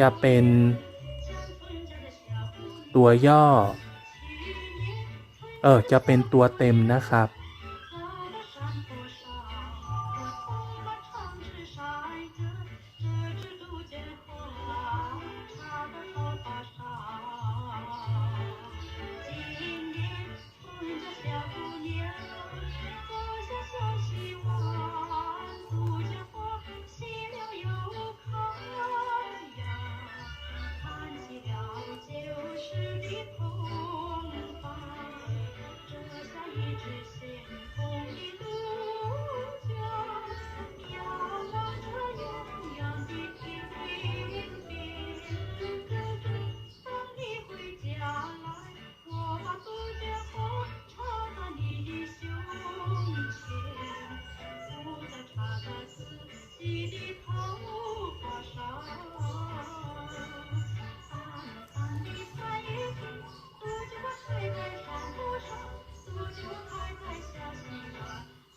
จะเป็น ตัวย่อ เออ จะเป็นตัวเต็มนะครับ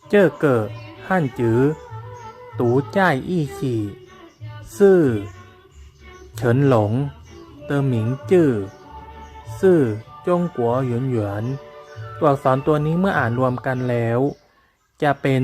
เจ้อเกิด汉จือตูจ่ายอี้ฉี่ซื่อเฉินหลงเตอหมิงจื้อซื่อจงกัวหยวนหยวนตัวอักษรตัวนี้เมื่ออ่านรวมกันแล้ว จะเป็น